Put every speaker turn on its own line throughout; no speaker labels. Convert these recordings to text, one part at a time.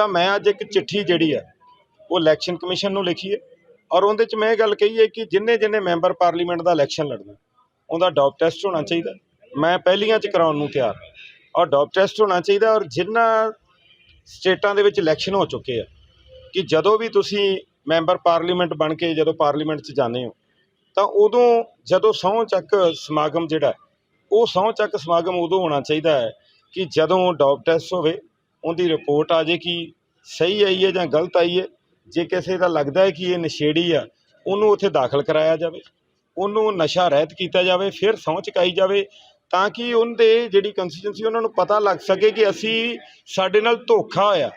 ਤਾਂ ਮੈਂ ਅੱਜ ਇੱਕ ਚਿੱਠੀ ਜਿਹੜੀ ਹੈ, ਉਹ ਇਲੈਕਸ਼ਨ ਕਮਿਸ਼ਨ ਨੂੰ ਲਿਖੀ ਹੈ ਔਰ ਉਹਦੇ ਚ ਮੈਂ ਇਹ ਗੱਲ ਕਹੀ ਹੈ ਕਿ ਜਿੰਨੇ ਜਿੰਨੇ ਮੈਂਬਰ ਪਾਰਲੀਮੈਂਟ ਦਾ ਇਲੈਕਸ਼ਨ ਲੜਨਾ, ਉਹਦਾ ਡੋਪ ਟੈਸਟ ਹੋਣਾ ਚਾਹੀਦਾ। ਮੈਂ ਪਹਿਲੀਆਂ ਚ ਕਰਾਉਣ ਨੂੰ ਤਿਆਰ ਔਰ ਡੋਪ ਟੈਸਟ ਹੋਣਾ ਚਾਹੀਦਾ ਔਰ ਜਿੰਨਾ ਸਟੇਟਾਂ ਦੇ ਵਿੱਚ ਇਲੈਕਸ਼ਨ ਹੋ ਚੁੱਕੇ ਆ, ਕਿ ਜਦੋਂ ਵੀ ਤੁਸੀਂ ਮੈਂਬਰ ਪਾਰਲੀਮੈਂਟ ਬਣ ਕੇ ਜਦੋਂ ਪਾਰਲੀਮੈਂਟ 'ਚ ਜਾਂਦੇ ਹੋ, ਤਾਂ ਉਦੋਂ ਜਦੋਂ ਸਹੁੰ ਚੱਕ ਸਮਾਗਮ ਜਿਹੜਾ, ਉਹ ਸਹੁੰ ਚੱਕ ਸਮਾਗਮ ਉਦੋਂ ਹੋਣਾ ਚਾਹੀਦਾ ਹੈ ਕਿ ਜਦੋਂ ਡੋਪ ਟੈਸਟ ਹੋਵੇ ਉਹਦੀ ਰਿਪੋਰਟ ਆ ਜੇ ਕਿ ਸਹੀ ਆਈ ਹੈ ਜਾਂ ਗਲਤ ਆਈ ਹੈ, ਜੇ ਕਿਸੇ ਦਾ ਲੱਗਦਾ ਹੈ ਕਿ ਇਹ ਨਸ਼ੇੜੀ ਆ, ਉਹਨੂੰ ਉੱਥੇ ਦਾਖਲ ਕਰਾਇਆ ਜਾਵੇ, ਉਹਨੂੰ ਨਸ਼ਾ ਰਹਿਤ ਕੀਤਾ ਜਾਵੇ, ਫਿਰ ਸਹੁੰ ਚੁਕਾਈ ਜਾਵੇ, ਤਾਂ ਕਿ ਉਹਦੇ ਜਿਹੜੀ ਕੰਸਟੀਟਿਊਂਸੀ ਉਹਨਾਂ ਨੂੰ ਪਤਾ ਲੱਗ ਸਕੇ ਕਿ ਅਸੀਂ ਸਾਡੇ ਨਾਲ ਧੋਖਾ ਹੋਇਆ।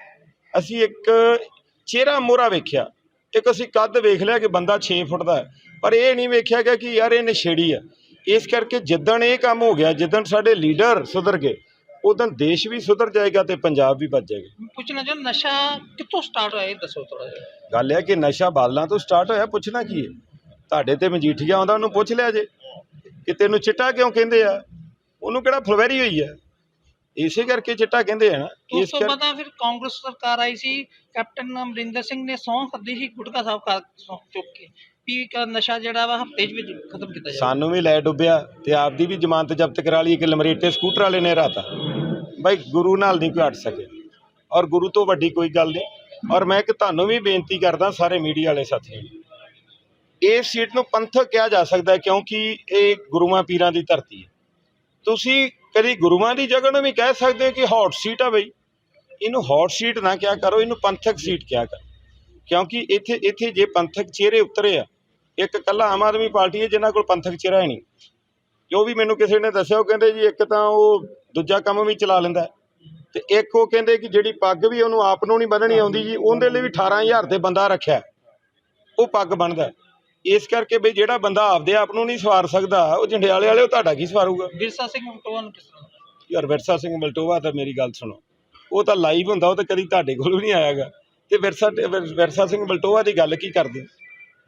ਅਸੀਂ ਇੱਕ ਚਿਹਰਾ ਮੋਹਰਾ ਵੇਖਿਆ, ਇੱਕ ਅਸੀਂ ਕੱਦ ਵੇਖ ਲਿਆ ਕਿ ਬੰਦਾ 6 ਫੁੱਟ ਦਾ ਹੈ, ਪਰ ਇਹ ਨਹੀਂ ਵੇਖਿਆ ਗਿਆ ਕਿ ਯਾਰ ਇਹ ਨਸ਼ੇੜੀ ਆ। ਇਸ ਕਰਕੇ ਜਿੱਦਣ ਇਹ ਕੰਮ ਹੋ ਗਿਆ, ਜਿੱਦਣ ਸਾਡੇ ਲੀਡਰ ਸੁਧਰ ਗਏ ਉਦੋਂ ਦੇਸ਼ ਵੀ ਸੁਧਰ ਜਾਏਗਾ ਤੇ ਪੰਜਾਬ ਵੀ ਬਚ ਜਾਏਗਾ।
ਪੁੱਛਣਾ ਚਾਹੁੰਦਾ ਨਸ਼ਾ ਕਿੱਥੋਂ ਸਟਾਰਟ ਹੋਇਆ ਇਹ ਦੱਸੋ ਥੋੜਾ ਜਿਹਾ।
ਗੱਲ ਇਹ ਹੈ ਕਿ ਨਸ਼ਾ ਬਾਲਾਂ ਤੋਂ ਸਟਾਰਟ ਹੋਇਆ ਪੁੱਛਣਾ ਕੀ ਹੈ? ਤੁਹਾਡੇ ਤੇ ਮਜੀਠੀਆ ਆਉਂਦਾ ਉਹਨੂੰ ਪੁੱਛ ਲਿਆ ਜੇ। ਕਿ ਤੈਨੂੰ ਚਿੱਟਾ ਕਿਉਂ ਕਹਿੰਦੇ ਆ? ਉਹਨੂੰ ਕਿਹੜਾ ਫਲਵੈਰੀ ਹੋਈ ਹੈ ਇਸੇ ਕਰਕੇ ਚਿੱਟਾ ਕਹਿੰਦੇ ਆ ਨਾ
ਉਸ ਤੋਂ ਬਾਅਦ ਫਿਰ ਕਾਂਗਰਸ ਸਰਕਾਰ ਆਈ ਸੀ ਕੈਪਟਨ ਅਮਰਿੰਦਰ ਸਿੰਘ ਨੇ ਸਹੁੰ ਖਾਧੀ ਸੀ ਗੁਟਕਾ ਸਾਹਿਬ ਕਰ ਚੁੱਕ ਕੇ ਵੀ ਇੱਕ ਨਸ਼ਾ ਜਿਹੜਾ ਵਾ ਹਫ਼ਤੇ 'ਚ ਵਿੱਚ ਖਤਮ ਕੀਤਾ ਜਾਵੇ।
ਸਾਨੂੰ ਵੀ ਲੈ ਡੁੱਬਿਆ ਤੇ ਆਪਦੀ ਵੀ ਜ਼ਮਾਨਤ ਜ਼ਬਤ ਕਰਾ ਲਈ ਕਿ ਲਮਰੇਟੇ ਸਕੂਟਰ ਵਾਲੇ ਨੇ ਰਾਤਾ। ਬਾਈ ਗੁਰੂ ਨਾਲ ਨਹੀਂ ਕੋਈ ਅੜ ਸਕੇ। ਔਰ ਗੁਰੂ ਤੋਂ ਵੱਡੀ ਕੋਈ ਗੱਲ ਨਹੀਂ। ਔਰ ਮੈਂ ਇੱਕ ਤੁਹਾਨੂੰ ਵੀ ਬੇਨਤੀ ਕਰਦਾ ਸਾਰੇ ਮੀਡੀਆ ਵਾਲੇ ਸਾਥੀਆਂ ਨੂੰ ਇਸ ਸੀਟ ਨੂੰ ਪੰਥਕ ਕਿਹਾ ਜਾ ਸਕਦਾ ਕਿਉਂਕਿ ਇਹ ਗੁਰੂਆਂ ਪੀਰਾਂ ਦੀ ਧਰਤੀ ਹੈ। ਤੁਸੀਂ ਕਦੀ ਗੁਰੂਆਂ ਦੀ ਜਗ੍ਹਾ ਨੂੰ ਵੀ ਕਹਿ ਸਕਦੇ ਹੋ ਕਿ ਹੌਟ ਸੀਟ ਆ ਬਈ। ਇਹਨੂੰ ਹੌਟ ਸੀਟ ਨਾ ਕਿਹਾ ਕਰੋ ਇਹਨੂੰ ਪੰਥਕ ਸੀਟ ਕਿਹਾ ਕਰੋ। ਕਿਉਂਕਿ ਇੱਥੇ ਇੱਥੇ ਜੇ ਪੰਥਕ ਚਿਹਰੇ ਉਤਰੇ ਆ ਇੱਕ ਕੱਲਾ ਆਮ ਆਦਮੀ ਪਾਰਟੀ ਹੈ ਜਿਨ੍ਹਾਂ ਕੋਲ ਪੰਥਕ ਚਿਹਰਾ ਹੈ ਨਹੀਂ। ਜੋ ਵੀ ਮੈਨੂੰ ਕਿਸੇ ਨੇ ਦੱਸਿਆ ਉਹ ਕਹਿੰਦੇ ਜੀ ਇੱਕ ਤਾਂ ਉਹ ਦੂਜਾ ਕੰਮ ਵੀ ਚਲਾ ਲੈਂਦਾ ਹੈ, ਤੇ ਇੱਕ ਉਹ ਕਹਿੰਦੇ ਕਿ ਜਿਹੜੀ ਪੱਗ ਵੀ ਉਹਨੂੰ ਆਪ ਨੂੰ ਨਹੀਂ ਬੰਨਣੀ ਆਉਂਦੀ ਜੀ ਉਹਦੇ ਲਈ ਵੀ 18000 ਤੇ ਬੰਦਾ ਰੱਖਿਆ ਉਹ ਪੱਗ ਬੰਨਦਾ ਇਸ ਕਰਕੇ ਬਈ ਜਿਹੜਾ ਬੰਦਾ ਆਪਦੇ ਆਪ ਨੂੰ ਨਹੀਂ ਸਵਾਰ ਸਕਦਾ ਉਹ ਜੰਡਿਆਲੇ ਵਾਲੇ ਉਹ ਤੁਹਾਡਾ ਕੀ ਸਵਾਰੂਗਾ?
ਵਿਰਸਾ ਸਿੰਘ ਮਟੋਆ ਨੂੰ ਕਿਸ ਤਰ੍ਹਾਂ?
ਯਾਰ ਵਿਰਸਾ ਸਿੰਘ ਮਲਟੋਵਾ ਤਾਂ ਮੇਰੀ ਗੱਲ ਸੁਣੋ। ਉਹ ਤਾਂ ਲਾਈਵ ਹੁੰਦਾ ਉਹ ਤਾਂ ਕਦੀ ਤੁਹਾਡੇ ਕੋਲ ਵੀ ਨਹੀਂ ਆਇਆਗਾ। ਤੇ ਵਿਰਸਾ ਵਿਰ- ਵਿਰਸਾ ਸਿੰਘ ਮਲਟੋਵਾ ਦੀ ਗੱਲ ਕੀ ਕਰਦੇ?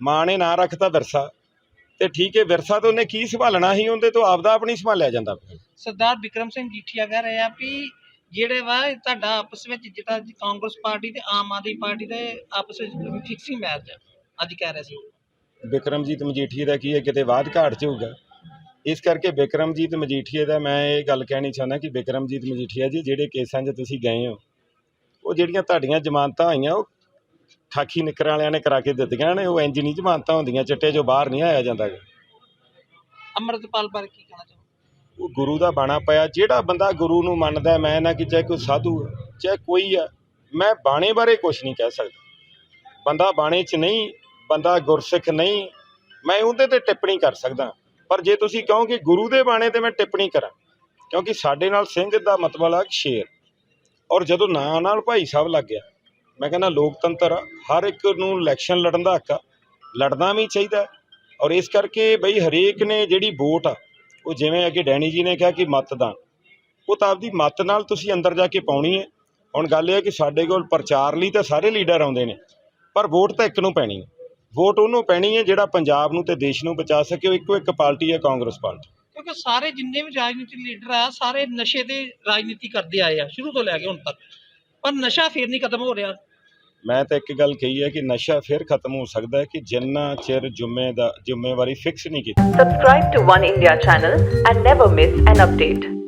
ਮਾਂ ਨੇ ਨਾਂ ਰੱਖਤਾ ਵਿਰਸਾ। ਤੇ ਠੀਕ ਹੈ ਵਿਰਸਾ ਤਾਂ ਉਹਨੇ ਕੀ ਸੰਭਾਲਣਾ ਸੀ? ਉਹਦੇ ਤੋਂ ਆਪਦਾ ਆਪ ਨਹੀਂ ਸੰਭਾਲਿਆ ਜਾਂਦਾ।
ਸਰਦਾਰ ਵਿਕਰਮ ਸਿੰਘ ਜੀਠੀਆ ਕਹਿ ਰਹੇ ਆ ਵੀ ਜਿਹੜੇ ਵਾ ਤੁਹਾਡਾ ਆਪਸ ਵਿੱਚ ਜਿਹੜਾ ਕਾਂਗਰਸ ਪਾਰਟੀ ਤੇ ਆਮ ਆਦਮੀ ਪਾਰਟੀ ਦੇ ਆਪਸ ਵਿੱਚ ਫਿਕਸਿੰਗ ਮੈਚ ਆ। ਅੱਜ ਕਹਿ ਰਹੇ ਸੀ।
ਵਿਕਰਮਜੀਤ ਮਜੀਠੀਏ ਦਾ ਕੀ ਹੈ? ਕਿਤੇ ਬਾਅਦ ਘਾਟ ਚ ਹੋਊਗਾ। ਇਸ ਕਰਕੇ ਵਿਕਰਮਜੀਤ ਮਜੀਠੀਏ ਦਾ ਮੈਂ ਇਹ ਗੱਲ ਕਹਿਣੀ ਚਾਹੁੰਦਾ ਕਿ ਵਿਕਰਮਜੀਤ ਮਜੀਠੀਆ ਜੀ ਜਿਹੜੇ ਕੇਸਾਂ 'ਚ ਤੁਸੀਂ ਗਏ ਹੋ ਉਹ ਜਿਹੜੀਆਂ ਤੁਹਾਡੀਆਂ ਜ਼ਮਾਨਤਾਂ ਹੋਈਆਂ ਉਹ ਖਾਕੀ ਨਿੱਕਰਾਂ ਵਾਲਿਆਂ ਨੇ ਕਰਾ ਕੇ ਦਿੱਤੀਆਂ ਨੇ ਉਹ ਇੰਜ ਨਹੀਂ ਜ਼ਮਾਨਤਾਂ ਹੁੰਦੀਆਂ ਚਿੱਟੇ ਜੋ ਬਾਹਰ ਨਹੀਂ ਆਇਆ ਜਾਂਦਾ।
ਅੰਮ੍ਰਿਤਪਾਲ ਬਾਰੇ ਕੀ ਕਹਿਣਾ ਚਾਹੋ
ਉਹ ਗੁਰੂ ਦਾ ਬਾਣਾ ਪਿਆ ਜਿਹੜਾ ਬੰਦਾ ਗੁਰੂ ਨੂੰ ਮੰਨਦਾ ਮੈਂ ਨਾ ਕਿ ਚਾਹੇ ਕੋਈ ਸਾਧੂ ਹੈ, ਚਾਹੇ ਕੋਈ ਆ ਮੈਂ ਬਾਣੇ ਬਾਰੇ ਕੁਝ ਨਹੀਂ ਕਹਿ ਸਕਦਾ। ਬੰਦਾ ਬਾਣੇ 'ਚ ਨਹੀਂ ਬੰਦਾ ਗੁਰਸਿੱਖ ਨਹੀਂ ਮੈਂ ਉਹਦੇ ਤੇ ਟਿੱਪਣੀ ਕਰ ਸਕਦਾ। ਪਰ ਜੇ ਤੁਸੀਂ ਕਹੋ ਕਿ ਗੁਰੂ ਦੇ ਬਾਣੇ ਤੇ ਮੈਂ ਟਿੱਪਣੀ ਕਰਾਂ ਕਿਉਂਕਿ ਸਾਡੇ ਨਾਲ ਸਿੰਘ ਦਾ ਮਤਲਬ ਆ ਸ਼ੇਰ। ਔਰ ਜਦੋਂ ਨਾਂ ਨਾਲ ਭਾਈ ਸਾਹਿਬ ਲੱਗ ਗਿਆ ਮੈਂ ਕਹਿੰਦਾ ਲੋਕਤੰਤਰ ਆ, ਹਰ ਇੱਕ ਨੂੰ ਇਲੈਕਸ਼ਨ ਲੜਨ ਦਾ ਹੱਕ ਆ ਲੜਨਾ ਵੀ ਚਾਹੀਦਾ ਔਰ ਇਸ ਕਰਕੇ ਬਈ ਹਰੇਕ ਨੇ ਜਿਹੜੀ ਵੋਟ ਆ ਉਹ ਜਿਵੇਂ ਅੱਗੇ ਡੈਣੀ ਜੀ ਨੇ ਕਿਹਾ ਕਿ ਮਤਦਾਨ ਉਹ ਤਾਂ ਆਪਦੀ ਮਤ ਨਾਲ ਤੁਸੀਂ ਅੰਦਰ ਜਾ ਕੇ ਪਾਉਣੀ ਹੈ। ਹੁਣ ਗੱਲ ਇਹ ਹੈ ਕਿ ਸਾਡੇ ਕੋਲ ਪ੍ਰਚਾਰ ਲਈ ਤਾਂ ਸਾਰੇ ਲੀਡਰ ਆਉਂਦੇ ਨੇ ਪਰ ਵੋਟ ਤਾਂ ਇੱਕ ਨੂੰ ਪੈਣੀ ਹੈ। ਵੋਟ ਉਹਨੂੰ ਪੈਣੀ ਹੈ ਜਿਹੜਾ ਪੰਜਾਬ ਨੂੰ ਤੇ ਦੇਸ਼ ਨੂੰ ਬਚਾ ਸਕੇ ਉਹ ਇੱਕੋ ਇੱਕ ਪਾਰਟੀ ਹੈ ਕਾਂਗਰਸ ਪਾਰਟੀ।
ਕਿਉਂਕਿ ਸਾਰੇ ਜਿੰਨੇ ਵੀ ਰਾਜਨੀਤਿਕ ਲੀਡਰ ਆ ਸਾਰੇ ਨਸ਼ੇ ਦੇ ਰਾਜਨੀਤੀ ਕਰਦੇ ਆਏ ਆ ਸ਼ੁਰੂ ਤੋਂ ਲੈ ਕੇ ਹੁਣ ਤੱਕ। ਪਰ ਨਸ਼ਾ ਫੇਰ ਨਹੀਂ ਖਤਮ ਹੋ ਰਿਹਾ।
ਮੈਂ ਤਾਂ ਇੱਕ ਗੱਲ ਕਹੀ ਹੈ ਕਿ ਨਸ਼ਾ ਫਿਰ ਖਤਮ ਹੋ ਸਕਦਾ ਹੈ ਕਿ ਜਿੰਨਾ ਚਿਰ ਜ਼ਿੰਮੇ ਦਾ ਜ਼ਿੰਮੇਵਾਰੀ ਫਿਕਸ ਨਹੀਂ ਕੀਤੀ।
Subscribe to One India channel and never miss an update.